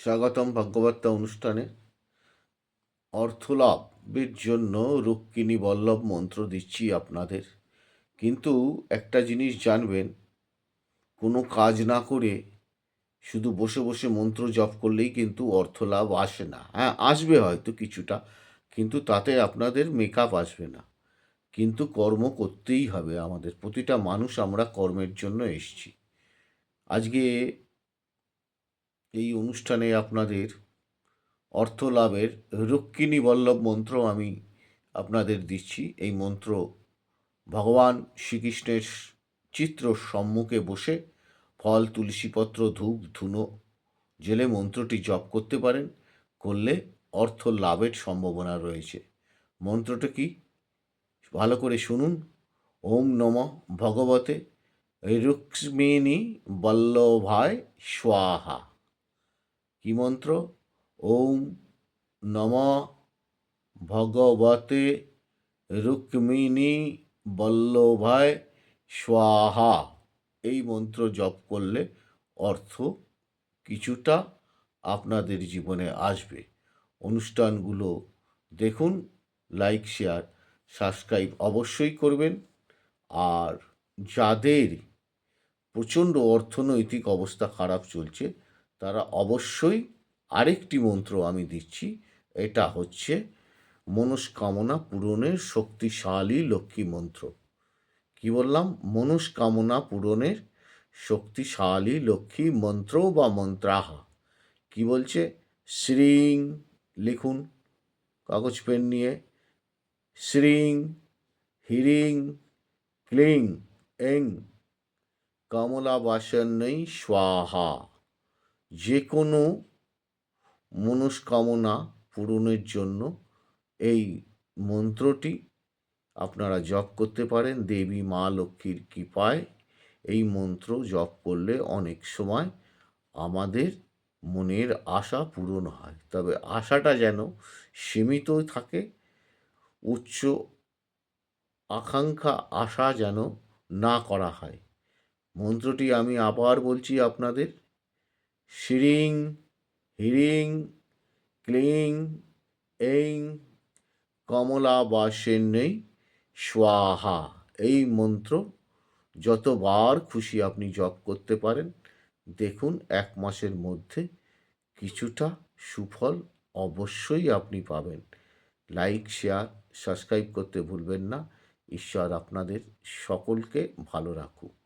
স্বাগতম ভাগ্যবার্তা অনুষ্ঠানে। অর্থলাভের জন্য রুক্মিণী বল্লভ মন্ত্র দিচ্ছি আপনাদের। কিন্তু একটা জিনিস জানবেন, কোনো কাজ না করে শুধু বসে বসে মন্ত্র জপ করলেই কিন্তু অর্থলাভ আসে না। হ্যাঁ আসবে হয়তো কিছুটা, কিন্তু তাতে আপনাদের মেকআপ আসবে না। কিন্তু কর্ম করতেই হবে আমাদের। প্রতিটা মানুষ আমরা কর্মের জন্য এসছি। আজকে এই অনুষ্ঠানে আপনাদের অর্থ লাভের রক্ষিণী বল্লভ মন্ত্র আমি আপনাদের দিচ্ছি। এই মন্ত্র ভগবান শ্রীকৃষ্ণের চিত্র সম্মুখে বসে ফল, তুলসীপত্র, ধূপ, ধুনো জেলে মন্ত্রটি জপ করতে পারেন, করলে অর্থ লাভের সম্ভাবনা রয়েছে। মন্ত্রটা কি? ভালো করে শুনুন। ওম নম ভগবতে রুক্মিণী বল্লভায় স্বাহা। কি মন্ত্র? ওম নম ভগবতে রুক্মিণী বল্লভায় স্বাহা। এই মন্ত্র জপ করলে অর্থ কিছুটা আপনাদের জীবনে আসবে। অনুষ্ঠানগুলো দেখুন, লাইক, শেয়ার, সাবস্ক্রাইব অবশ্যই করবেন। আর যাদের প্রচণ্ড অর্থনৈতিক অবস্থা খারাপ চলছে তারা অবশ্যই আরেকটি মন্ত্র আমি দিচ্ছি। এটা হচ্ছে, মনস্কামনা পূরণের শক্তিশালী লক্ষ্মী মন্ত্র। কি বললাম? মনস্কামনা পূরণের শক্তিশালী লক্ষ্মী মন্ত্র বা মন্ত্রাহা। কি বলছে? শ্রিং লিখুন, কাগজ, পেন নিয়ে। শ্রিং, হিরিং, ক্লিং, এং। কমলা বাসন্নই স্বাহা। যে কোনো মনস্কামনা পূরণের জন্য এই মন্ত্রটি আপনারা জপ করতে পারেন। দেবী, মা লক্ষ্মীর কৃপায় এই মন্ত্র জপ করলে অনেক সময় আমাদের মনের আশা পূরণ হয়। তবে আশাটা যেন সীমিত থাকে, উচ্চ আকাঙ্ক্ষা আশা যেন না করা হয়। মন্ত্রটি আমি আবার বলছি আপনাদের শিরিং হিরিং ক্লিং এইং কমলা বা সেন্নেই স্বাহা। এই মন্ত্র যতবার খুশি আপনি জপ করতে পারেন। দেখুন, এক মাসের মধ্যে কিছুটা সুফল অবশ্যই আপনি পাবেন। লাইক, শেয়ার, সাবস্ক্রাইব করতে ভুলবেন না। ঈশ্বর আপনাদের সকলকে ভালো রাখুক।